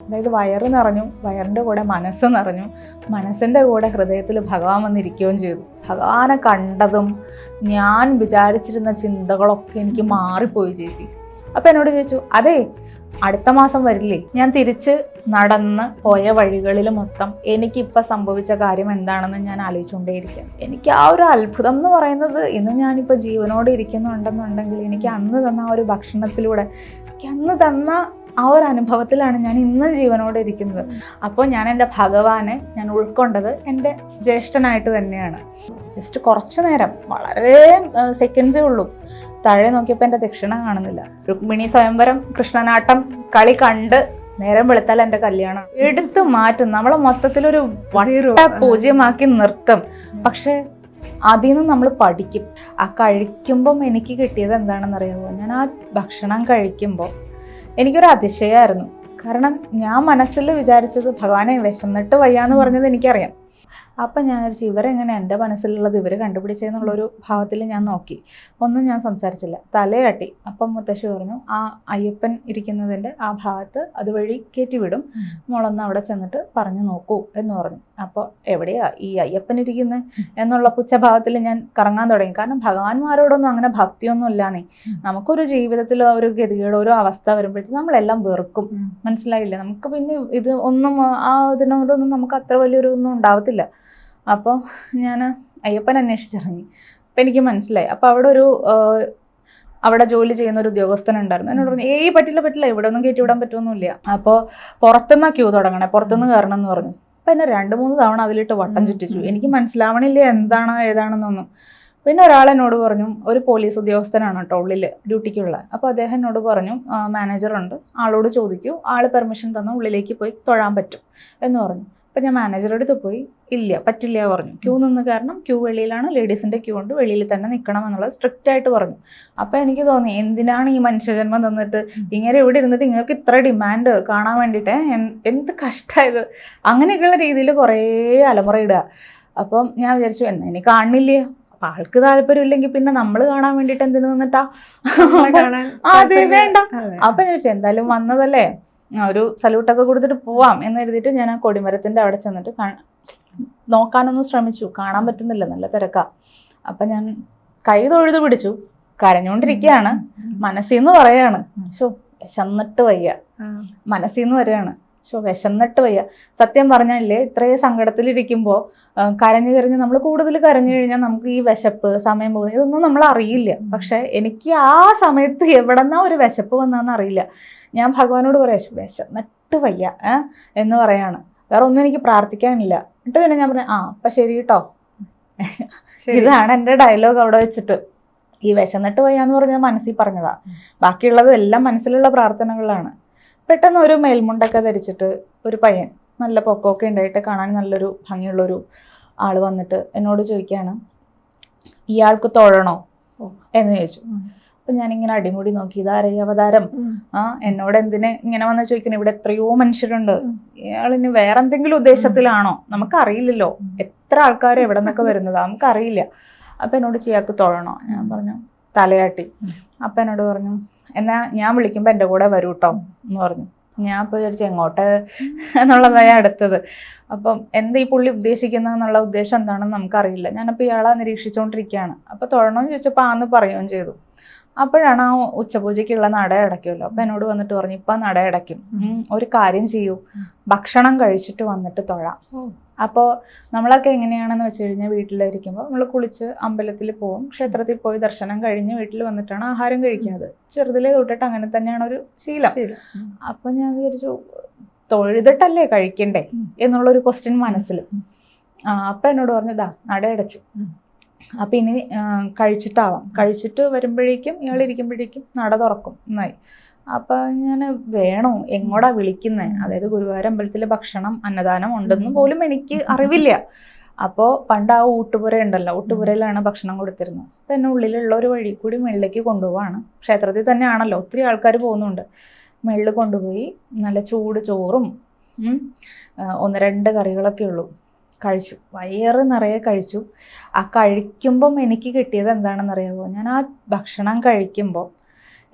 അതായത് വയറ് നിറഞ്ഞു വയറിന്റെ കൂടെ മനസ്സ് നിറഞ്ഞു മനസ്സിന്റെ കൂടെ ഹൃദയത്തിൽ ഭഗവാൻ വന്നിരിക്കുകയും ചെയ്തു. ഭഗവാനെ കണ്ടതും ഞാൻ വിചാരിച്ചിരുന്ന ചിന്തകളൊക്കെ എനിക്ക് മാറിപ്പോയി ചേച്ചി. അപ്പം എന്നോട് ചോദിച്ചു അതെ അടുത്ത മാസം വരില്ലേ? ഞാൻ തിരിച്ച് നടന്ന് പോയ വഴികളിൽ മൊത്തം എനിക്കിപ്പോൾ സംഭവിച്ച കാര്യം എന്താണെന്ന് ഞാൻ ആലോചിച്ചുകൊണ്ടേയിരിക്കാം. എനിക്ക് ആ ഒരു അത്ഭുതം എന്ന് പറയുന്നത് ഇന്ന് ഞാനിപ്പോൾ ജീവനോടെ ഇരിക്കുന്നുണ്ടെന്നുണ്ടെങ്കിൽ എനിക്ക് അന്ന് തന്ന ആ ഒരു ഭക്ഷണത്തിലൂടെ എനിക്ക് അന്ന് തന്ന ആ ഒരു അനുഭവത്തിലാണ് ഞാൻ ഇന്ന് ജീവനോടെ ഇരിക്കുന്നത്. അപ്പോൾ ഞാൻ എന്റെ ഭഗവാനെ ഞാൻ ഉൾക്കൊണ്ടത് എന്റെ ജ്യേഷ്ഠനായിട്ട് തന്നെയാണ്. ജസ്റ്റ് കുറച്ച് നേരം വളരെ സെക്കൻഡ്സേ ഉള്ളൂ. താഴെ നോക്കിയപ്പോൾ എന്റെ ദക്ഷിണ കാണുന്നില്ല. രുക്മിണി സ്വയംവരം കൃഷ്ണനാട്ടം കളി കണ്ട് നേരം വെളുത്താൽ എന്റെ കല്യാണം. എടുത്തു മാറ്റും. നമ്മളെ മൊത്തത്തിലൊരു വട്ട പൂജ്യമാക്കി നിർത്തും. പക്ഷേ അതിൽ നിന്ന് നമ്മൾ പഠിക്കും. ആ കഴിക്കുമ്പം എനിക്ക് കിട്ടിയത് എന്താണെന്ന് അറിയാമോ ഞാൻ ആ ഭക്ഷണം കഴിക്കുമ്പോൾ എനിക്കൊരു അതിശയമായിരുന്നു. കാരണം ഞാൻ മനസ്സിൽ വിചാരിച്ചത് ഭഗവാനെ വിശന്നിട്ട് വയ്യാന്ന് പറഞ്ഞത് എനിക്കറിയാം. അപ്പം ഞാൻ വിചാരിച്ചു ഇവരെങ്ങനെ എന്റെ മനസ്സിലുള്ളത് ഇവർ കണ്ടുപിടിച്ചെന്നുള്ളൊരു ഭാവത്തിൽ ഞാൻ നോക്കി. ഒന്നും ഞാൻ സംസാരിച്ചില്ല. തലയാട്ടി അപ്പം മുത്തശ്ശി പറഞ്ഞു ആ അയ്യപ്പൻ ഇരിക്കുന്നതിന്റെ ആ ഭാഗത്ത് അതുവഴി കയറ്റിവിടും. മോളൊന്ന് അവിടെ ചെന്നിട്ട് പറഞ്ഞു നോക്കൂ എന്ന് പറഞ്ഞു. അപ്പോൾ എവിടെയാ ഈ അയ്യപ്പൻ ഇരിക്കുന്നത് എന്നുള്ള പുച്ഛഭാവത്തിൽ ഞാൻ കറങ്ങാൻ തുടങ്ങി. കാരണം ഭഗവാന്മാരോടൊന്നും അങ്ങനെ ഭക്തിയൊന്നും ഇല്ലാന്നേ. നമുക്കൊരു ജീവിതത്തിൽ ഒരു ഗതികേടോ ഒരു അവസ്ഥ വരുമ്പോഴത്തേക്കും നമ്മളെല്ലാം വെറുക്കും. മനസ്സിലായില്ല? നമുക്ക് പിന്നെ ഇത് ഒന്നും ആ ഇതിനോടൊന്നും നമുക്ക് അത്ര വലിയൊരു ഒന്നും ഉണ്ടാവത്തില്ല. അപ്പോൾ ഞാൻ അയ്യപ്പൻ അന്വേഷിച്ചിറങ്ങി. അപ്പം എനിക്ക് മനസ്സിലായി. അപ്പോൾ അവിടെ ഒരു അവിടെ ജോലി ചെയ്യുന്ന ഒരു ഉദ്യോഗസ്ഥൻ ഉണ്ടായിരുന്നു എന്നോട് പറഞ്ഞു ഏയ് പറ്റില്ല പറ്റില്ല. ഇവിടെ ഒന്നും കയറ്റി വിടാൻ പറ്റുമൊന്നുമില്ല അപ്പോൾ പുറത്തുനിന്നാ ക്യൂ തുടങ്ങണേ. പുറത്തുനിന്ന് കയറണം എന്ന് പറഞ്ഞു. അപ്പം എന്നെ രണ്ട് മൂന്ന് തവണ അതിലിട്ട് വട്ടം ചുറ്റിച്ചു. എനിക്ക് മനസ്സിലാവണില്ല എന്താണോ ഏതാണെന്നൊന്നും. പിന്നെ ഒരാൾ എന്നോട് പറഞ്ഞു ഒരു പോലീസ് ഉദ്യോഗസ്ഥനാണ് കേട്ടോ ഉള്ളിൽ ഡ്യൂട്ടിക്കുള്ള. അപ്പോൾ അദ്ദേഹം എന്നോട് പറഞ്ഞു മാനേജറുണ്ട്. ആളോട് ചോദിക്കൂ. ആൾ പെർമിഷൻ തന്ന ഉള്ളിലേക്ക് പോയി തൊഴാൻ പറ്റും. എന്ന് പറഞ്ഞു. അപ്പം ഞാൻ മാനേജറുടെ അടുത്ത് പോയി ഇല്ല പറ്റില്ല പറഞ്ഞു. ക്യൂ നിന്ന് കാരണം ക്യൂ വെളിയിലാണ് ലേഡീസിന്റെ ക്യൂ ഉണ്ട് വെളിയിൽ തന്നെ നിൽക്കണം എന്നുള്ളത് സ്ട്രിക്റ്റ് ആയിട്ട് പറഞ്ഞു. അപ്പോൾ എനിക്ക് തോന്നി എന്തിനാണ് ഈ മനുഷ്യജന്മം തന്നിട്ട് ഇങ്ങനെ ഇവിടെ ഇരുന്നിട്ട് ഇങ്ങൾക്ക് ഇത്ര ഡിമാൻഡ് കാണാൻ വേണ്ടിയിട്ട് എന്ത് കഷ്ടമായത് അങ്ങനെയൊക്കെയുള്ള രീതിയിൽ കുറേ അലമുറയിടുക അപ്പം ഞാൻ വിചാരിച്ചു എന്നാ ഇനി കാണില്ലേ? അപ്പം ആൾക്ക് താല്പര്യമില്ലെങ്കിൽ പിന്നെ നമ്മൾ കാണാൻ വേണ്ടിയിട്ട് എന്തിനു നിന്നിട്ടാ? അതെ വേണ്ട. അപ്പം ഞാൻ വിചാരിച്ചു എന്തായാലും വന്നതല്ലേ? ഒരു സല്യൂട്ടൊക്കെ കൊടുത്തിട്ട് പോവാം എന്ന് കരുതിയിട്ട് ഞാൻ ആ കൊടിമരത്തിന്റെ അവിടെ ചെന്നിട്ട് നോക്കാനൊന്നും ശ്രമിച്ചു. കാണാൻ പറ്റുന്നില്ല നല്ല തിരക്കാ. അപ്പൊ ഞാൻ കൈ തൊഴുത് പിടിച്ചു. കരഞ്ഞുകൊണ്ടിരിക്കുകയാണ്. മനസ്സിൽ നിന്ന് പറയാണ്. ഷോ വിശന്നിട്ട് വയ്യ. മനസ്സിൽ നിന്ന് വരികയാണ്. ഷോ വിശന്നിട്ട് വയ്യ. സത്യം പറഞ്ഞാലേ ഇത്രയും സങ്കടത്തിലിരിക്കുമ്പോൾ കരഞ്ഞു കരഞ്ഞ് നമ്മൾ കൂടുതൽ കരഞ്ഞു കഴിഞ്ഞാൽ നമുക്ക് ഈ വിശപ്പ് സമയം പോകുന്നത് ഇതൊന്നും നമ്മൾ അറിയില്ല. പക്ഷെ എനിക്ക് ആ സമയത്ത് എവിടെന്നാ ഒരു വിശപ്പ് വന്നതെന്ന് അറിയില്ല. ഞാൻ ഭഗവാനോട് പറയാം "ശ്ശോ, വിശന്നിട്ട് വയ്യ എന്ന് പറയാണ്. വേറെ ഒന്നും എനിക്ക് പ്രാർത്ഥിക്കാനില്ല. എന്നിട്ട് പിന്നെ ഞാൻ പറഞ്ഞു ആ അപ്പം ശരി കേട്ടോ ഇതാണ് എന്റെ ഡയലോഗ് അവിടെ വെച്ചിട്ട്. ഈ വിശന്നിട്ട് വയ്യാന്ന് പറഞ്ഞാൽ മനസ്സിൽ പറഞ്ഞതാ. ബാക്കിയുള്ളത് എല്ലാം മനസ്സിലുള്ള പ്രാർത്ഥനകളാണ് പെട്ടെന്ന് ഒരു മേൽമുണ്ടൊക്കെ ധരിച്ചിട്ട് ഒരു പയ്യൻ നല്ല പൊക്കമൊക്കെ ഉണ്ടായിട്ട് കാണാൻ നല്ലൊരു ഭംഗിയുള്ളൊരു ആൾ വന്നിട്ട് എന്നോട് ചോദിക്കുകയാണ് ഇയാൾക്ക് തൊഴണോ? എന്ന് ചോദിച്ചു. അപ്പൊ ഞാനിങ്ങനെ അടിമുടി നോക്കി ഇതാരേ അവതാരം? ആ എന്നോട് എന്തിന് ഇങ്ങനെ വന്ന് ചോദിക്കണം? ഇവിടെ എത്രയോ മനുഷ്യരുണ്ട്. ഇയാളിന് വേറെ എന്തെങ്കിലും ഉദ്ദേശത്തിലാണോ നമുക്കറിയില്ലല്ലോ. എത്ര ആൾക്കാർ എവിടെ നിന്നൊക്കെ വരുന്നതാ? നമുക്കറിയില്ല. അപ്പൊ എന്നോട് ചെയ്യാക്ക് തൊഴണോ? ഞാൻ പറഞ്ഞു തലയാട്ടി. അപ്പൊ എന്നോട് പറഞ്ഞു എന്നാ ഞാൻ വിളിക്കുമ്പോ എന്റെ കൂടെ വരൂ കേട്ടോ എന്ന് പറഞ്ഞു. ഞാൻ ഇപ്പൊ വിചാരിച്ചു എങ്ങോട്ട്? എന്നുള്ളതായി അടുത്തത്. അപ്പം എന്ത് ഈ പുള്ളി ഉദ്ദേശിക്കുന്നത് എന്നുള്ള ഉദ്ദേശം എന്താണെന്ന് നമുക്കറിയില്ല. ഞാനപ്പോൾ ഇയാളെ നിരീക്ഷിച്ചുകൊണ്ടിരിക്കുകയാണ് അപ്പോൾ തൊഴണമെന്ന് ചോദിച്ചപ്പോൾ ആന്ന് പറയുകയും ചെയ്തു. അപ്പോഴാണ് ആ ഉച്ചപൂജയ്ക്കുള്ള നട അടയ്ക്കുമല്ലോ. അപ്പം എന്നോട് വന്നിട്ട് പറഞ്ഞു ഇപ്പം നട അടയ്ക്കും. ഒരു കാര്യം ചെയ്യൂ. ഭക്ഷണം കഴിച്ചിട്ട് വന്നിട്ട് തൊഴാം. അപ്പോൾ നമ്മളൊക്കെ എങ്ങനെയാണെന്ന് വെച്ച് കഴിഞ്ഞാൽ വീട്ടിലിരിക്കുമ്പോൾ നമ്മൾ കുളിച്ച് അമ്പലത്തിൽ പോകും ക്ഷേത്രത്തിൽ പോയി ദർശനം കഴിഞ്ഞ് വീട്ടിൽ വന്നിട്ടാണ് ആഹാരം കഴിക്കുന്നത് ചെറുതിലേ തൊട്ടിട്ട് അങ്ങനെ തന്നെയാണ് ഒരു ശീലം. അപ്പം ഞാൻ വിചാരിച്ചു തൊഴുതിട്ടല്ലേ കഴിക്കണ്ടേ എന്നുള്ളൊരു ക്വസ്റ്റ്യൻ മനസ്സിൽ അപ്പം എന്നോട് പറഞ്ഞു ഇതാ നടയടച്ചു. അപ്പം ഇനി കഴിച്ചിട്ടാവാം. കഴിച്ചിട്ട് വരുമ്പോഴേക്കും ഇയാൾ ഇരിക്കുമ്പോഴേക്കും നട തുറക്കും. എന്നായി. അപ്പം ഞാൻ വേണോ? എങ്ങോടാ വിളിക്കുന്നത് അതായത് ഗുരുവായൂർ അമ്പലത്തിലെ ഭക്ഷണം അന്നദാനം ഉണ്ടെന്ന് പോലും എനിക്ക് അറിവില്ല. അപ്പോൾ പണ്ട് ആ ഊട്ടുപുര ഉണ്ടല്ലോ ഊട്ടുപുരയിലാണ് ഭക്ഷണം കൊടുത്തിരുന്നത്. അപ്പം എന്നെ ഉള്ളിലുള്ള ഒരു വഴി കൂടി മുകളിലേക്ക് കൊണ്ടുപോവാണ്. ക്ഷേത്രത്തിൽ തന്നെയാണല്ലോ ഒത്തിരി ആൾക്കാർ പോകുന്നുണ്ട്. മുകളിൽ കൊണ്ടുപോയി നല്ല ചൂട് ചോറും ഒന്ന് രണ്ട് കറികളൊക്കെ ഉള്ളൂ. കഴിച്ചു. വയറ് നിറയെ കഴിച്ചു. ആ കഴിക്കുമ്പം എനിക്ക് കിട്ടിയത് എന്താണെന്ന് അറിയാമോ ഞാൻ ആ ഭക്ഷണം കഴിക്കുമ്പോൾ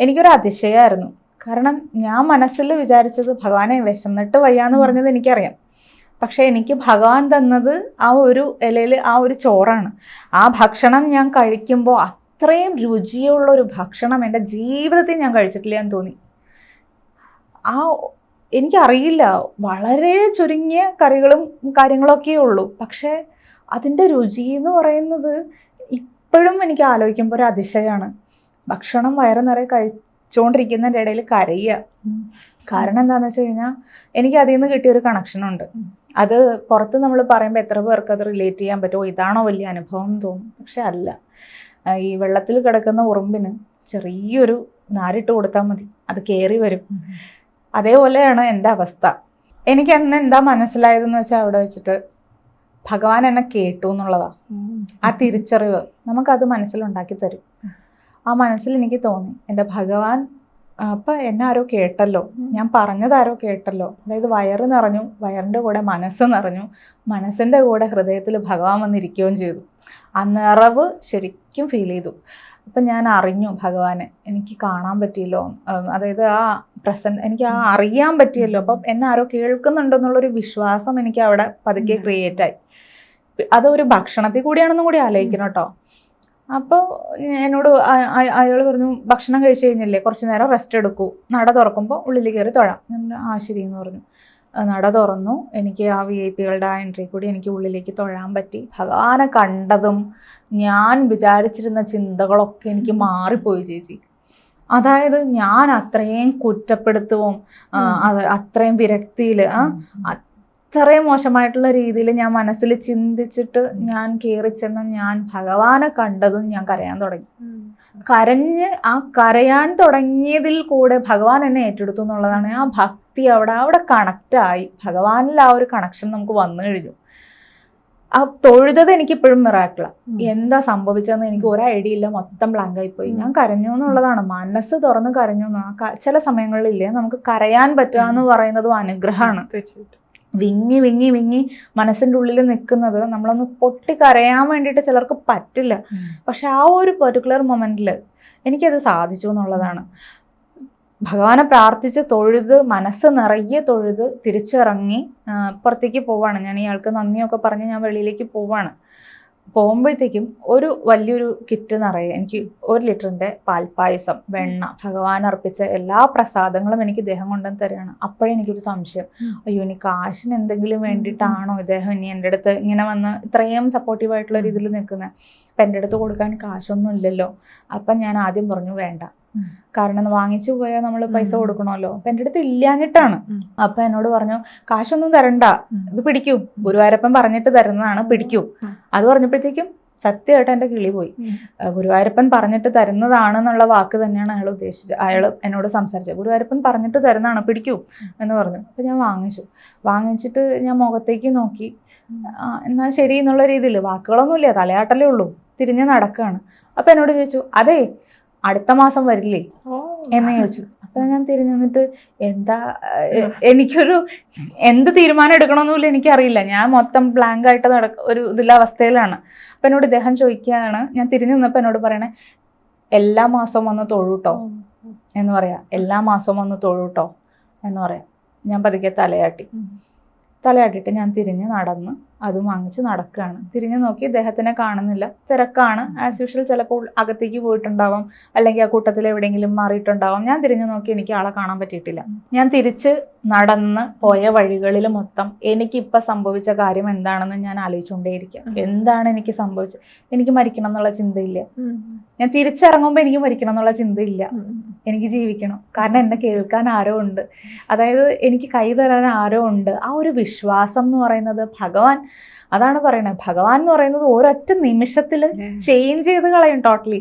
എനിക്കൊരു അതിശയമായിരുന്നു. കാരണം ഞാൻ മനസ്സിൽ വിചാരിച്ചത് ഭഗവാനെ വിശന്നിട്ട് വയ്യാന്ന് പറഞ്ഞത് എനിക്കറിയാം. പക്ഷേ എനിക്ക് ഭഗവാൻ തന്നത് ആ ഒരു ഇലയിൽ ആ ഒരു ചോറാണ്. ആ ഭക്ഷണം ഞാൻ കഴിക്കുമ്പോൾ അത്രയും രുചിയുള്ള ഒരു ഭക്ഷണം എന്റെ ജീവിതത്തിൽ ഞാൻ കഴിച്ചിട്ടില്ല എന്ന് തോന്നി. ആ എനിക്കറിയില്ല. വളരെ ചുരുങ്ങിയ കറികളും കാര്യങ്ങളൊക്കെ ഉള്ളൂ. പക്ഷേ അതിന്റെ രുചി എന്ന് പറയുന്നത് ഇപ്പോഴും എനിക്ക് ആലോചിക്കുമ്പോൾ ഒരു അതിശയമാണ്. ഭക്ഷണം വയറ് നിറയെ കഴിച്ചുകൊണ്ടിരിക്കുന്നതിന്റെ ഇടയിൽ കരയുക കാരണം എന്താണെന്ന് വെച്ച് കഴിഞ്ഞാൽ എനിക്ക് അതിൽ നിന്ന് കിട്ടിയൊരു കണക്ഷനുണ്ട് അത് പുറത്ത് നമ്മൾ പറയുമ്പോൾ എത്ര പേർക്ക് അത് റിലേറ്റ് ചെയ്യാൻ പറ്റുമോ? ഇതാണോ വലിയ അനുഭവം തോന്നും. പക്ഷെ അല്ല. ഈ വെള്ളത്തിൽ കിടക്കുന്ന ഉറുമ്പിന് ചെറിയൊരു നാരിട്ട് കൊടുത്താൽ മതി. അത് കയറി വരും. അതേപോലെയാണ് എന്റെ അവസ്ഥ. എനിക്ക് അന്ന് എന്താ മനസ്സിലായതെന്ന് വെച്ചാൽ അവിടെ വെച്ചിട്ട് ഭഗവാൻ എന്നെ കേട്ടു എന്നുള്ളതാ. ആ തിരിച്ചറിവ് നമുക്കത് മനസ്സിലുണ്ടാക്കി തരും. ആ മനസ്സിൽ എനിക്ക് തോന്നി. എന്റെ ഭഗവാൻ അപ്പൊ എന്നെ ആരോ കേട്ടല്ലോ. ഞാൻ പറഞ്ഞത് ആരോ കേട്ടല്ലോ. അതായത് വയറ് നിറഞ്ഞു വയറിന്റെ കൂടെ മനസ്സ് നിറഞ്ഞു മനസ്സിന്റെ കൂടെ ഹൃദയത്തിൽ ഭഗവാൻ വന്നിരിക്കുകയും ചെയ്തു. ആ നിറവ് ശരിക്കും ഫീൽ ചെയ്തു. അപ്പം ഞാൻ അറിഞ്ഞു ഭഗവാനെ എനിക്ക് കാണാൻ പറ്റിയല്ലോ. അതായത് ആ പ്രസന്റ് എനിക്ക് ആ അറിയാൻ പറ്റിയല്ലോ. അപ്പം എന്നെ ആരോ കേൾക്കുന്നുണ്ടെന്നുള്ളൊരു വിശ്വാസം എനിക്ക് അവിടെ പതുക്കെ ക്രിയേറ്റായി അതൊരു ഭക്ഷണത്തിൽ കൂടിയാണെന്നും കൂടി ആലോചിക്കണം കേട്ടോ. അപ്പോൾ എന്നോട് അയാൾ പറഞ്ഞു ഭക്ഷണം കഴിച്ചു കഴിഞ്ഞില്ലേ? കുറച്ച് നേരം റെസ്റ്റ് എടുക്കൂ. നട തുറക്കുമ്പോൾ ഉള്ളിൽ കയറി തൊഴാം. ഞാൻ ആ ശരി എന്ന് പറഞ്ഞു. നട തുറന്നു. എനിക്ക് ആ വി ഐ പികളുടെ ആ എൻട്രി കൂടി എനിക്ക് ഉള്ളിലേക്ക് തൊഴാൻ പറ്റി. ഭഗവാനെ കണ്ടതും ഞാൻ വിചാരിച്ചിരുന്ന ചിന്തകളൊക്കെ എനിക്ക് മാറിപ്പോയി ചേച്ചി. അതായത് ഞാൻ അത്രയും കുറ്റപ്പെടുത്തവും അത്രയും വിരക്തിയിൽ അത്രയും മോശമായിട്ടുള്ള രീതിയിൽ ഞാൻ മനസ്സിൽ ചിന്തിച്ചിട്ട് ഞാൻ കയറി ചെന്ന ഞാൻ ഭഗവാനെ കണ്ടതും ഞാൻ കരയാൻ തുടങ്ങി. കരഞ്ഞ് ആ കരയാൻ തുടങ്ങിയതിൽ കൂടെ ഭഗവാൻ എന്നെ ഏറ്റെടുത്തു എന്നുള്ളതാണ്. ആ ഭക്തി അവിടെ അവിടെ കണക്റ്റായി ഭഗവാനിൽ ആ ഒരു കണക്ഷൻ നമുക്ക് വന്നു കഴിഞ്ഞു. ആ തൊഴുതത് എനിക്ക് ഇപ്പോഴും മിറാക്കിള എന്താ സംഭവിച്ചതെന്ന് എനിക്ക് ഒരു ഐഡിയ ഇല്ല. മൊത്തം ബ്ലാങ്ക് പോയി ഞാൻ കരഞ്ഞു എന്നുള്ളതാണ്. മനസ്സ് തുറന്ന് കരഞ്ഞു ചില സമയങ്ങളിലില്ലേ നമുക്ക് കരയാൻ പറ്റുക എന്ന് പറയുന്നതും അനുഗ്രഹമാണ്. തീർച്ചയായിട്ടും. വിങ്ങി വിങ്ങി വിങ്ങി മനസ്സിന്റെ ഉള്ളിൽ നിൽക്കുന്നത് നമ്മളൊന്ന് പൊട്ടിക്കരയാൻ വേണ്ടിയിട്ട് ചിലർക്ക് പറ്റില്ല. പക്ഷെ ആ ഒരു പെർട്ടിക്കുലർ മൊമെന്റിൽ എനിക്കത് സാധിച്ചു എന്നുള്ളതാണ്. ഭഗവാനെ പ്രാർത്ഥിച്ച് തൊഴുത് മനസ്സ് നിറയെ തൊഴുത് തിരിച്ചിറങ്ങി പുറത്തേക്ക് പോവാണ്. ഞാൻ ഇയാൾക്ക് നന്ദിയൊക്കെ പറഞ്ഞ് ഞാൻ വെളിയിലേക്ക് പോവാണ്. പോകുമ്പോഴത്തേക്കും ഒരു വലിയൊരു കിറ്റ് നിറയെ എനിക്ക് ഒരു ലിറ്ററിന്റെ പാൽപ്പായസം വെണ്ണ ഭഗവാൻ അർപ്പിച്ച എല്ലാ പ്രസാദങ്ങളും എനിക്ക് ഇദ്ദേഹം കൊണ്ടുവന്ന് തരികയാണ്. അപ്പോഴേ എനിക്കൊരു സംശയം. അയ്യോ ഇനി കാശിന് എന്തെങ്കിലും വേണ്ടിയിട്ടാണോ ഇദ്ദേഹം ഇനി എന്റെ അടുത്ത് ഇങ്ങനെ വന്ന് ഇത്രയും സപ്പോർട്ടീവായിട്ടുള്ള ആയിട്ടുള്ള രീതിയിൽ നിൽക്കുന്നത്? അപ്പം എന്റെ അടുത്ത് കൊടുക്കാൻ കാശൊന്നും ഇല്ലല്ലോ. അപ്പം ഞാൻ ആദ്യം പറഞ്ഞു വേണ്ട. കാരണം വാങ്ങിച്ചു പോയാൽ നമ്മൾ പൈസ. കൊടുക്കണമല്ലോ. അപ്പൊ എന്റെ അടുത്ത് ഇല്ലാഞ്ഞിട്ടാണ്. അപ്പൊ എന്നോട് പറഞ്ഞു കാശൊന്നും തരണ്ട. ഇത് പിടിക്കൂ. ഗുരുവായൂരപ്പൻ പറഞ്ഞിട്ട് തരുന്നതാണ് പിടിക്കൂ. അത് പറഞ്ഞപ്പോഴത്തേക്കും സത്യമായിട്ട് എന്റെ കിളി പോയി. ഗുരുവായൂരപ്പൻ പറഞ്ഞിട്ട് തരുന്നതാണെന്നുള്ള വാക്ക് തന്നെയാണ് അയാൾ ഉദ്ദേശിച്ചത്. അയാൾ എന്നോട് സംസാരിച്ചത്. ഗുരുവായൂരപ്പൻ പറഞ്ഞിട്ട് തരുന്നതാണ് പിടിക്കൂ എന്ന് പറഞ്ഞു. അപ്പം ഞാൻ വാങ്ങിച്ചു. വാങ്ങിച്ചിട്ട് ഞാൻ മുഖത്തേക്ക് നോക്കി. എന്നാ എന്നാൽ ശരി എന്നുള്ള രീതിയിൽ വാക്കുകളൊന്നുമില്ല. തലയാട്ടലേ ഉള്ളൂ. തിരിഞ്ഞ് നടക്കുകയാണ് അപ്പം എന്നോട് ചോദിച്ചു അതെ അടുത്ത മാസം വരില്ലേ? എന്ന് ചോദിച്ചു. അപ്പൊ ഞാൻ തിരിഞ്ഞു നിന്നിട്ട് എന്താ എനിക്കൊരു എന്ത് തീരുമാനം എടുക്കണമെന്നില്ല എനിക്കറിയില്ല. ഞാൻ മൊത്തം ബ്ലാങ്ക് ആയിട്ട് നടക്ക ഒരു ഇതിലെ അവസ്ഥയിലാണ്. അപ്പൊ എന്നോട് ഇദ്ദേഹം ചോദിക്കുകയാണ്. ഞാൻ തിരിഞ്ഞു നിന്നപ്പോൾ എന്നോട് പറയണേ എല്ലാ മാസവും വന്ന് തൊഴൂട്ടോ? എന്ന് പറയാ. എല്ലാ മാസവും വന്ന് തൊഴൂട്ടോ? എന്ന് പറയാം. ഞാൻ പതുക്കെ തലയാട്ടി. തലയാട്ടിട്ട് ഞാൻ തിരിഞ്ഞ് നടന്ന് അതും വാങ്ങിച്ച് നടക്കുകയാണ് തിരിഞ്ഞു നോക്കി ഇദ്ദേഹത്തിനെ കാണുന്നില്ല. തിരക്കാണ്. ആസ് യൂഷ്വൽ ചിലപ്പോൾ അകത്തേക്ക് പോയിട്ടുണ്ടാവാം. അല്ലെങ്കിൽ ആ കൂട്ടത്തിൽ എവിടെയെങ്കിലും മാറിയിട്ടുണ്ടാവാം. ഞാൻ തിരിഞ്ഞു നോക്കി എനിക്ക് ആളെ കാണാൻ പറ്റിയിട്ടില്ല. ഞാൻ തിരിച്ച് നടന്ന് പോയ വഴികളിൽ മൊത്തം എനിക്കിപ്പോൾ സംഭവിച്ച കാര്യം എന്താണെന്ന് ഞാൻ ആലോചിച്ചുകൊണ്ടേയിരിക്കുക എന്താണ് എനിക്ക് സംഭവിച്ചത്? എനിക്ക് മരിക്കണം എന്നുള്ള ചിന്തയില്ല. ഞാൻ തിരിച്ചിറങ്ങുമ്പോൾ എനിക്ക് മരിക്കണം എന്നുള്ള ചിന്തയില്ല. എനിക്ക് ജീവിക്കണം. കാരണം എന്നെ കേൾക്കാൻ ആരോ ഉണ്ട്. അതായത് എനിക്ക് കൈ തരാൻ ആരോ ഉണ്ട്. ആ ഒരു വിശ്വാസം എന്ന് പറയുന്നത് ഭഗവാൻ അതാണ് പറയണത്. ഭഗവാൻ എന്ന് പറയുന്നത് ഒരൊറ്റ നിമിഷത്തിൽ ചേഞ്ച് ചെയ്ത് കളയും ടോട്ടലി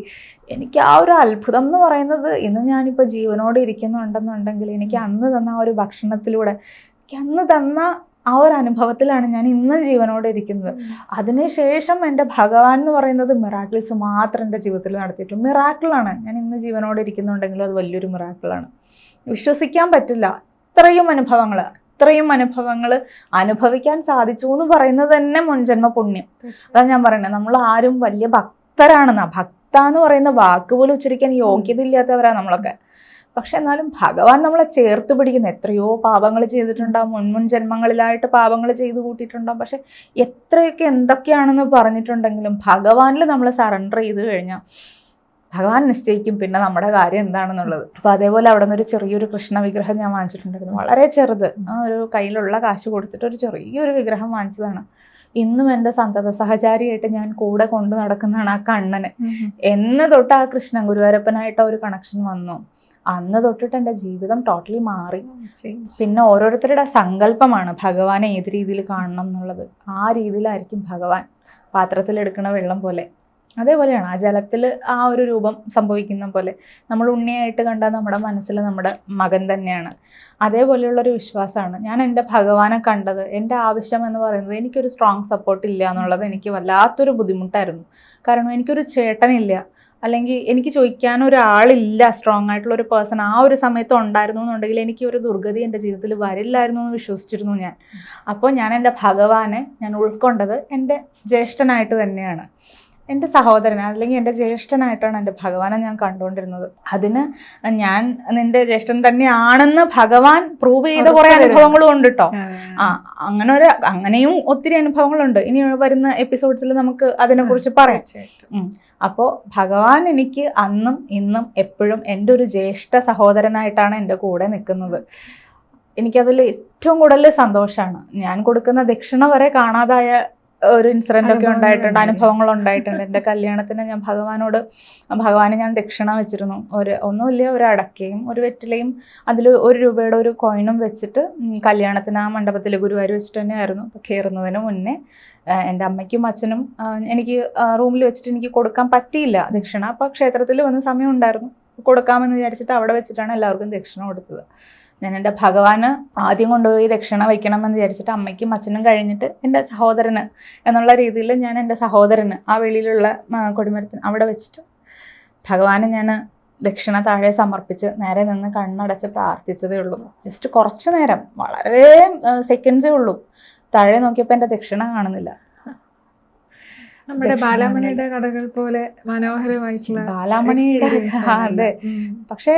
എനിക്ക് ആ ഒരു അത്ഭുതം എന്ന് പറയുന്നത് ഇന്ന് ഞാനിപ്പോൾ ജീവനോട് ഇരിക്കുന്നുണ്ടെന്നുണ്ടെങ്കിൽ എനിക്ക് അന്ന് തന്ന ആ ഒരു ഭക്ഷണത്തിലൂടെ എനിക്ക് അന്ന് തന്ന ആ ഒരു അനുഭവത്തിലാണ് ഞാൻ ഇന്ന് ജീവനോടെ ഇരിക്കുന്നത്. അതിനുശേഷം എന്റെ ഭഗവാൻ എന്ന് പറയുന്നത് മിറാക്കിൾസ് മാത്രം എന്റെ ജീവിതത്തിൽ നടത്തിയിട്ടുള്ളൂ. മിറാക്കിളാണ് ഞാൻ ഇന്ന് ജീവനോടെ ഇരിക്കുന്നുണ്ടെങ്കിലും അത് വലിയൊരു മിറാക്കിളാണ് വിശ്വസിക്കാൻ പറ്റില്ല. ഇത്രയും അനുഭവങ്ങൾ അത്രയും അനുഭവങ്ങൾ അനുഭവിക്കാൻ സാധിച്ചു എന്ന് പറയുന്നത് തന്നെ മുൻജന്മ പുണ്യം. അതാണ് ഞാൻ പറയുന്നത് നമ്മൾ ആരും വലിയ ഭക്തരാണെന്നാ. ഭക്ത എന്ന് പറയുന്ന വാക്ക് പോലും ഉച്ചരിക്കാൻ യോഗ്യത ഇല്ലാത്തവരാ നമ്മളൊക്കെ. പക്ഷെ എന്നാലും ഭഗവാൻ നമ്മളെ ചേർത്ത് പിടിക്കുന്ന. എത്രയോ പാപങ്ങൾ ചെയ്തിട്ടുണ്ടാവും മുൻമുൻ മുൻ ജന്മങ്ങളിലായിട്ട് പാപങ്ങൾ ചെയ്തു കൂട്ടിയിട്ടുണ്ടാവും പക്ഷെ എത്രയൊക്കെ എന്തൊക്കെയാണെന്ന് പറഞ്ഞിട്ടുണ്ടെങ്കിലും ഭഗവാനിൽ നമ്മൾ സറണ്ടർ ചെയ്ത് കഴിഞ്ഞാൽ ഭഗവാൻ നിശ്ചയിക്കും പിന്നെ നമ്മുടെ കാര്യം എന്താണെന്നുള്ളത്. അപ്പൊ അതേപോലെ അവിടെ നിന്ന് ഒരു ചെറിയൊരു കൃഷ്ണ വിഗ്രഹം ഞാൻ വാങ്ങിച്ചിട്ടുണ്ടായിരുന്നു. വളരെ ചെറുത്. ആ ഒരു കയ്യിലുള്ള കാശ് കൊടുത്തിട്ട് ഒരു ചെറിയൊരു വിഗ്രഹം വാങ്ങിച്ചതാണ്. ഇന്നും എന്റെ സന്തത സഹചാരിയായിട്ട് ഞാൻ കൂടെ കൊണ്ടു നടക്കുന്നതാണ് ആ കണ്ണന്. എന്ന് തൊട്ട് ആ കൃഷ്ണൻ ഗുരുവായൂരപ്പനായിട്ട് ഒരു കണക്ഷൻ വന്നു. അന്ന് തൊട്ടിട്ട് എന്റെ ജീവിതം ടോട്ടലി മാറി. പിന്നെ ഓരോരുത്തരുടെ സങ്കല്പമാണ് ഭഗവാനെ ഏത് രീതിയിൽ കാണണം എന്നുള്ളത്. ആ രീതിയിലായിരിക്കും ഭഗവാൻ പാത്രത്തിലെടുക്കുന്ന വെള്ളം പോലെ. അതേപോലെയാണ് ആ ജലത്തിൽ ആ ഒരു രൂപം സംഭവിക്കുന്ന പോലെ. നമ്മൾ ഉണ്ണിയായിട്ട് കണ്ടാൽ നമ്മുടെ മനസ്സിൽ നമ്മുടെ മകൻ തന്നെയാണ്. അതേപോലെയുള്ളൊരു വിശ്വാസമാണ്. ഞാൻ എന്റെ ഭഗവാനെ കണ്ടത് എന്റെ ആവശ്യം എന്ന് പറയുന്നത് എനിക്കൊരു സ്ട്രോങ് സപ്പോർട്ട് ഇല്ല എന്നുള്ളത് എനിക്ക് വല്ലാത്തൊരു ബുദ്ധിമുട്ടായിരുന്നു. കാരണം എനിക്കൊരു ചേട്ടനില്ല. അല്ലെങ്കിൽ എനിക്ക് ചോദിക്കാൻ ഒരാളില്ല സ്ട്രോങ് ആയിട്ടുള്ള ഒരു പേഴ്സൺ ആ ഒരു സമയത്ത് ഉണ്ടായിരുന്നു എന്നുണ്ടെങ്കിൽ എനിക്ക് ഒരു ദുർഗതി എന്റെ ജീവിതത്തിൽ വരില്ലായിരുന്നു എന്ന് വിശ്വസിച്ചിരുന്നു ഞാൻ. അപ്പോൾ ഞാൻ എന്റെ ഭഗവാനെ ഞാൻ ഉൾക്കൊണ്ടത് എന്റെ ജ്യേഷ്ഠനായിട്ട് തന്നെയാണ്. എന്റെ സഹോദരൻ അല്ലെങ്കിൽ എന്റെ ജ്യേഷ്ഠനായിട്ടാണ് എന്റെ ഭഗവാനെ ഞാൻ കണ്ടുകൊണ്ടിരുന്നത്. അതിന് ഞാൻ നിന്റെ ജ്യേഷ്ഠൻ തന്നെയാണെന്ന് ഭഗവാൻ പ്രൂവ് ചെയ്ത കുറെ അനുഭവങ്ങളും ഉണ്ട് കേട്ടോ ആ. അങ്ങനെ ഒരു അങ്ങനെയും ഒത്തിരി അനുഭവങ്ങളുണ്ട്. ഇനി വരുന്ന എപ്പിസോഡ്സിൽ നമുക്ക് അതിനെക്കുറിച്ച് പറയാം. അപ്പോ അപ്പോൾ ഭഗവാൻ എനിക്ക് അന്നും ഇന്നും എപ്പോഴും എന്റെ ഒരു ജ്യേഷ്ഠ സഹോദരനായിട്ടാണ് എന്റെ കൂടെ നിൽക്കുന്നത്. എനിക്കതിൽ ഏറ്റവും കൂടുതൽ സന്തോഷമാണ് ഞാൻ കൊടുക്കുന്ന ദക്ഷിണ വരെ കാണാതായ ഒരു ഇൻസിഡന്റ് ഒക്കെ ഉണ്ടായിട്ടുണ്ട്. അനുഭവങ്ങൾ ഉണ്ടായിട്ടുണ്ട്. എന്റെ കല്യാണത്തിന് ഞാൻ ഭഗവാനോട് ഭഗവാനെ ഞാൻ ദക്ഷിണ വെച്ചിരുന്നു. ഒരു ഒന്നുമില്ല ഒരു അടക്കയും ഒരു വെറ്റിലയും അതിൽ ഒരു രൂപയുടെ ഒരു കോയിനും വെച്ചിട്ട് കല്യാണത്തിന് ആ മണ്ഡപത്തിൽ ഗുരുവായൂർ വെച്ചിട്ട് തന്നെയായിരുന്നു. കയറുന്നതിന് മുന്നേ എന്റെ അമ്മയ്ക്കും അച്ഛനും എനിക്ക് റൂമിൽ വെച്ചിട്ട് എനിക്ക് കൊടുക്കാൻ പറ്റിയില്ല ദക്ഷിണ. അപ്പോൾ ക്ഷേത്രത്തിൽ വന്ന് സമയം ഉണ്ടായിരുന്നു. കൊടുക്കാമെന്ന് വിചാരിച്ചിട്ട് അവിടെ വെച്ചിട്ടാണ് എല്ലാവർക്കും ദക്ഷിണ കൊടുത്തത്. ഞാൻ എന്റെ ഭഗവാന് ആദ്യം കൊണ്ടുപോയി ദക്ഷിണ വയ്ക്കണമെന്ന് വിചാരിച്ചിട്ട് അമ്മയ്ക്കും അച്ഛനും കഴിഞ്ഞിട്ട് എന്റെ സഹോദരന് എന്നുള്ള രീതിയിൽ ഞാൻ എന്റെ സഹോദരന് ആ വെളിയിലുള്ള കൊടിമരത്തിന് അവിടെ വെച്ചിട്ട് ഭഗവാന് ഞാൻ ദക്ഷിണ താഴെ സമർപ്പിച്ച് നേരെ നിന്ന് കണ്ണടച്ച് പ്രാർത്ഥിച്ചതേ ഉള്ളൂ. ജസ്റ്റ് കുറച്ച് നേരം വളരെ സെക്കൻഡ്സേ ഉള്ളൂ. താഴെ നോക്കിയപ്പോൾ എന്റെ ദക്ഷിണ കാണുന്നില്ല. നമ്മുടെ ബാലാമണിയുടെ കഥകൾ പോലെ മനോഹരമായിട്ടുള്ള ബാലാമണിയുടെ? അതെ. പക്ഷേ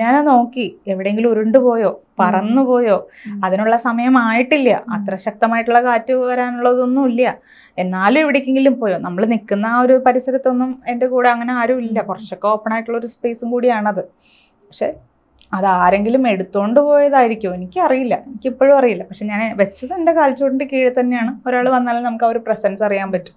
ഞാൻ നോക്കി. എവിടെയെങ്കിലും ഉരുണ്ടുപോയോ പറന്നുപോയോ പോയോ? അതിനുള്ള സമയമായിട്ടില്ല. അത്ര ശക്തമായിട്ടുള്ള കാറ്റ് വരാനുള്ളതൊന്നും ഇല്ല എന്നാലും എവിടേക്കെങ്കിലും പോയോ? നമ്മൾ നിൽക്കുന്ന ആ ഒരു പരിസരത്തൊന്നും എന്റെ കൂടെ അങ്ങനെ ആരും ഇല്ല. കുറച്ചൊക്കെ ഓപ്പൺ ആയിട്ടുള്ള ഒരു സ്പേസും കൂടിയാണത്. പക്ഷെ അത് ആരെങ്കിലും എടുത്തോണ്ട് പോയതായിരിക്കും? എനിക്കറിയില്ല. എനിക്കിപ്പോഴും അറിയില്ല. പക്ഷെ ഞാൻ വെച്ചത് എന്റെ കാൽച്ചുവടിന്റെ കീഴിൽ തന്നെയാണ്. ഒരാൾ വന്നാലും നമുക്ക് ആ ഒരു പ്രസൻസ് അറിയാൻ പറ്റും.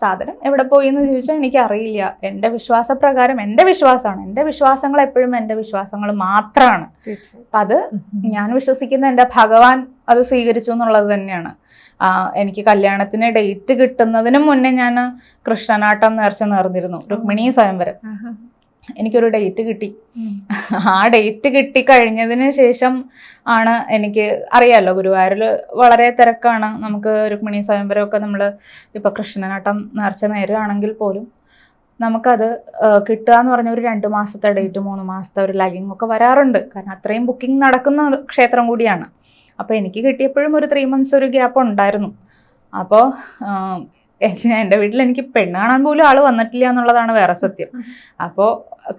സാധനം എവിടെ പോയി എന്ന് ചോദിച്ചാൽ എനിക്കറിയില്ല. എന്റെ വിശ്വാസപ്രകാരം എന്റെ വിശ്വാസമാണ്. എന്റെ വിശ്വാസങ്ങൾ എപ്പോഴും എന്റെ വിശ്വാസങ്ങൾ മാത്രമാണ്. അപ്പം അത് ഞാൻ വിശ്വസിക്കുന്ന എന്റെ ഭഗവാൻ അത് സ്വീകരിച്ചു എന്നുള്ളത് തന്നെയാണ്. ആ, എനിക്ക് കല്യാണത്തിന് ഡേറ്റ് കിട്ടുന്നതിന് മുന്നേ ഞാൻ കൃഷ്ണനാട്ടം നേർച്ച നേർന്നിരുന്നു. രുക്മിണി സ്വയംവരം. എനിക്കൊരു ഡേറ്റ് കിട്ടി. ആ ഡേറ്റ് കിട്ടി കഴിഞ്ഞതിന് ശേഷം ആണ് എനിക്ക് അറിയാമല്ലോ ഗുരുവായൂരിൽ വളരെ തിരക്കാണ്. നമുക്ക് രുക്മിണി സ്വയംവരമൊക്കെ നമ്മൾ ഇപ്പോൾ കൃഷ്ണനാട്ടം നേർച്ച നേരുകയാണെങ്കിൽ പോലും നമുക്കത് കിട്ടുക എന്ന് പറഞ്ഞ ഒരു രണ്ട് മാസത്തെ ഡേറ്റ് മൂന്ന് മാസത്തെ ഒരു ലാഗിങ് ഒക്കെ വരാറുണ്ട്. കാരണം അത്രയും ബുക്കിംഗ് നടക്കുന്ന ക്ഷേത്രം കൂടിയാണ്. അപ്പോൾ എനിക്ക് കിട്ടിയപ്പോഴും ഒരു ത്രീ മന്ത്സ് ഒരു ഗ്യാപ്പ് ഉണ്ടായിരുന്നു. അപ്പോൾ എന്റെ വീട്ടിൽ എനിക്ക് പെണ്ണ് കാണാൻ പോലും ആൾ വന്നിട്ടില്ല എന്നുള്ളതാണ് വേറെ സത്യം. അപ്പോൾ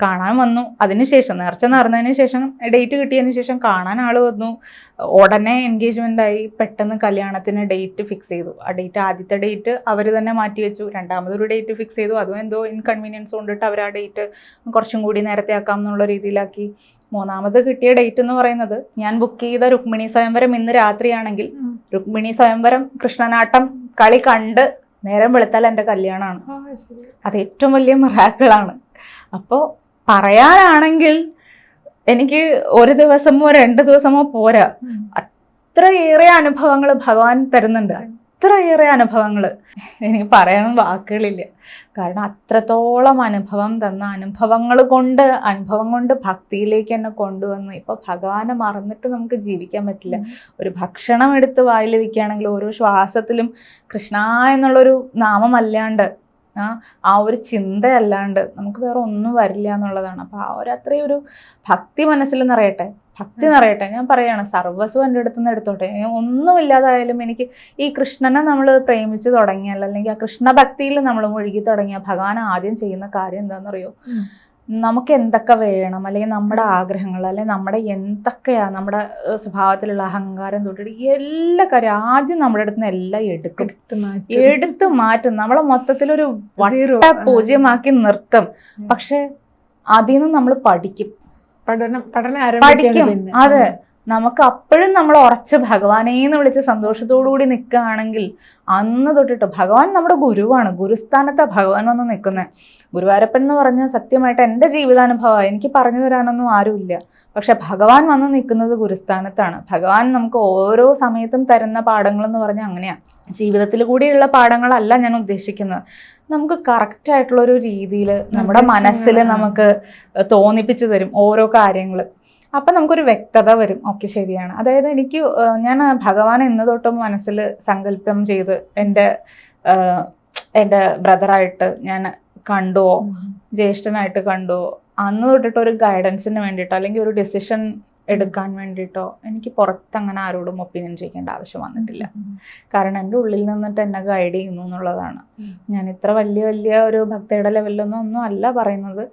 കാണാൻ വന്നു. അതിനുശേഷം നേർച്ച നേർന്നതിന് ശേഷം ഡേറ്റ് കിട്ടിയതിന് ശേഷം കാണാൻ ആൾ വന്നു. ഉടനെ എൻഗേജ്മെന്റ് ആയി പെട്ടെന്ന് കല്യാണത്തിന് ഡേറ്റ് ഫിക്സ് ചെയ്തു. ആ ഡേറ്റ് ആദ്യത്തെ ഡേറ്റ് അവർ തന്നെ മാറ്റി വെച്ചു. രണ്ടാമതൊരു ഡേറ്റ് ഫിക്സ് ചെയ്തു. അതും എന്തോ ഇൻകൺവീനിയൻസ് കൊണ്ടിട്ട് അവർ ആ ഡേറ്റ് കുറച്ചും കൂടി നേരത്തെ ആക്കാം എന്നുള്ള രീതിയിലാക്കി. മൂന്നാമത് കിട്ടിയ ഡേറ്റ് എന്ന് പറയുന്നത് ഞാൻ ബുക്ക് ചെയ്ത രുക്മിണി സ്വയംവരം ഇന്ന് രാത്രിയാണെങ്കിൽ രുക്മിണി സ്വയംവരം കൃഷ്ണനാട്ടം കളി കണ്ട് നേരം വെളുത്താൽ എന്റെ കല്യാണമാണ് അത് ഏറ്റവും വലിയ മിറാക്കിളാണ് അപ്പോൾ പറയാനാണെങ്കിൽ എനിക്ക് ഒരു ദിവസമോ രണ്ട് ദിവസമോ പോരാ. അത്രയേറെ അനുഭവങ്ങൾ ഭഗവാൻ തരുന്നുണ്ട്. അത്രയേറെ അനുഭവങ്ങൾ എനിക്ക് പറയാൻ വാക്കുകളില്ല. കാരണം അത്രത്തോളം അനുഭവം തന്ന അനുഭവങ്ങൾ കൊണ്ട് അനുഭവം കൊണ്ട് ഭക്തിയിലേക്ക് എന്നെ കൊണ്ടുവന്ന്. ഇപ്പോൾ ഭഗവാനെ മറന്നിട്ട് നമുക്ക് ജീവിക്കാൻ പറ്റില്ല. ഒരു ഭക്ഷണം എടുത്ത് വായിൽ വയ്ക്കുകയാണെങ്കിൽ ഓരോ ശ്വാസത്തിലും കൃഷ്ണ എന്നുള്ളൊരു നാമമല്ലാണ്ട് ആ ആ ഒരു ചിന്തയല്ലാണ്ട് നമുക്ക് വേറെ ഒന്നും വരില്ല എന്നുള്ളതാണ്. അപ്പോൾ ആ ഒരു അത്രയും ഒരു ഭക്തി മനസ്സിൽ നിറയട്ടെ. ഭക്തി നിറയട്ടെ. ഞാൻ പറയാണ് സർവസ്വം എന്റെ അടുത്ത് നിന്ന് എടുത്തോട്ടെ. ഒന്നുമില്ലാതായാലും എനിക്ക് ഈ കൃഷ്ണനെ നമ്മൾ പ്രേമിച്ച് തുടങ്ങിയാൽ അല്ലെങ്കിൽ ആ കൃഷ്ണഭക്തിയിൽ നമ്മൾ മുഴുകി തുടങ്ങിയ ഭഗവാൻ ആദ്യം ചെയ്യുന്ന കാര്യം എന്താണെന്നറിയോ. നമുക്ക് എന്തൊക്കെ വേണം? അല്ലെങ്കിൽ നമ്മുടെ ആഗ്രഹങ്ങൾ അല്ലെങ്കിൽ നമ്മുടെ എന്തൊക്കെയാ നമ്മുടെ സ്വഭാവത്തിലുള്ള അഹങ്കാരം തൊട്ടിട്ട് എല്ലാ കാര്യം ആദ്യം നമ്മുടെ അടുത്ത് നിന്ന് എല്ലാം എടുക്കും. എടുത്ത് മാറ്റി. നമ്മളെ മൊത്തത്തിലൊരു. വട്ട പൂജ്യമാക്കി നിർത്തും. പക്ഷെ അതിൽ നിന്ന് നമ്മൾ പഠിക്കും. പഠനം പഠനം പഠിക്കും. അതെ. നമുക്ക് അപ്പോഴും നമ്മൾ ഉറച്ച് ഭഗവാനേന്ന് വിളിച്ച് സന്തോഷത്തോടു കൂടി നിൽക്കുകയാണെങ്കിൽ അന്ന് തൊട്ടിട്ട് ഭഗവാൻ നമ്മുടെ ഗുരുവാണ്. ഗുരുസ്ഥാനത്താണ് ഭഗവാൻ വന്ന് നിൽക്കുന്നത് ഗുരുവായൂരപ്പൻ എന്ന് പറഞ്ഞാൽ സത്യമായിട്ട് എന്റെ ജീവിതാനുഭവമാണ് എനിക്ക് പറഞ്ഞു തരാനൊന്നും ആരുമില്ല. പക്ഷെ ഭഗവാൻ വന്ന് നിൽക്കുന്നത് ഗുരുസ്ഥാനത്താണ്. ഭഗവാൻ നമുക്ക് ഓരോ സമയത്തും തരുന്ന പാഠങ്ങൾ എന്ന് പറഞ്ഞാൽ അങ്ങനെയാണ് ജീവിതത്തിൽ കൂടിയുള്ള പാഠങ്ങളല്ല ഞാൻ ഉദ്ദേശിക്കുന്നത്. നമുക്ക് കറക്റ്റ് ആയിട്ടുള്ള ഒരു രീതിയിൽ നമ്മുടെ മനസ്സിൽ നമുക്ക് തോന്നിപ്പിച്ചു തരും ഓരോ കാര്യങ്ങൾ അപ്പം നമുക്കൊരു വ്യക്തത വരും. ഓക്കെ ശരിയാണ്. അതായത് എനിക്ക് ഞാൻ ഭഗവാൻ എന്ന് തൊട്ടും മനസ്സിൽ സങ്കല്പം ചെയ്ത് എന്റെ എന്റെ ബ്രദറായിട്ട് ഞാൻ കണ്ടുവോ. ജ്യേഷ്ഠനായിട്ട് കണ്ടുവോ അന്ന് തൊട്ടിട്ട് ഒരു ഗൈഡൻസിന് വേണ്ടിയിട്ടോ അല്ലെങ്കിൽ ഒരു ഡിസിഷൻ എടുക്കാൻ വേണ്ടിയിട്ടോ എനിക്ക് പുറത്ത് അങ്ങനെ ആരോടും ഒപ്പീനിയൻ ചെയ്യേണ്ട ആവശ്യം വന്നിട്ടില്ല. കാരണം എന്റെ ഉള്ളിൽ നിന്നിട്ട് എന്നെ ഗൈഡ് ചെയ്യുന്നു എന്നുള്ളതാണ്. ഞാൻ ഇത്ര വലിയ വലിയ ഒരു ഭക്തിയുടെ ലെവലിലൊന്നും ഒന്നും അല്ല പറയുന്നത്.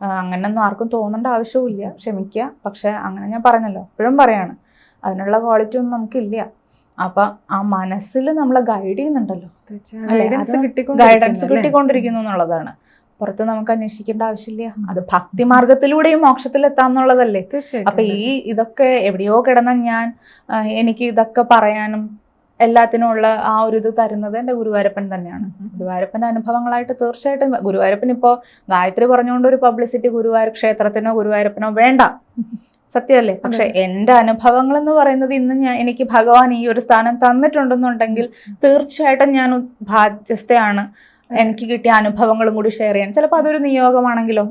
അങ്ങനെയൊന്നും ആർക്കും തോന്നേണ്ട ആവശ്യവുമില്ല. ക്ഷമിക്കുക പക്ഷെ അങ്ങനെ ഞാൻ പറഞ്ഞല്ലോ. എപ്പോഴും പറയാണ്. അതിനുള്ള ക്വാളിറ്റി ഒന്നും നമുക്കില്ല. അപ്പൊ ആ മനസ്സിൽ നമ്മളെ ഗൈഡ് ചെയ്യുന്നുണ്ടല്ലോ. ഗൈഡൻസ്? കിട്ടിക്കൊണ്ടിരിക്കുന്നു എന്നുള്ളതാണ്. പുറത്ത് നമുക്ക് അന്വേഷിക്കേണ്ട ആവശ്യമില്ല. അത് ഭക്തി മാർഗത്തിലൂടെയും മോക്ഷത്തിൽ എത്താന്നുള്ളതല്ലേ അപ്പൊ ഈ ഇതൊക്കെ എവിടെയോ കിടന്ന ഞാൻ എനിക്ക് ഇതൊക്കെ പറയാനും എല്ലാത്തിനും ഉള്ള ആ ഒരു ഇത് തരുന്നത് എന്റെ ഗുരുവായൂരപ്പൻ തന്നെയാണ്. ഗുരുവായൂരപ്പന്റെ അനുഭവങ്ങളായിട്ട് തീർച്ചയായിട്ടും ഗുരുവായൂരപ്പൻ ഇപ്പോ ഗായത്രി പറഞ്ഞുകൊണ്ട് ഒരു പബ്ലിസിറ്റി ഗുരുവായൂർ ക്ഷേത്രത്തിനോ ഗുരുവായൂരപ്പനോ വേണ്ട. സത്യമല്ലേ? പക്ഷെ എന്റെ അനുഭവങ്ങൾ എന്ന് പറയുന്നത് ഇന്ന് ഞാൻ എനിക്ക് ഭഗവാൻ ഈ ഒരു സ്ഥാനം തന്നിട്ടുണ്ടെന്നുണ്ടെങ്കിൽ തീർച്ചയായിട്ടും ഞാൻ ബാധ്യസ്ഥയാണ്. എനിക്ക് കിട്ടിയ അനുഭവങ്ങളും കൂടി ഷെയർ ചെയ്യാൻ. ചിലപ്പോൾ അതൊരു നിയോഗമാണെങ്കിലോ?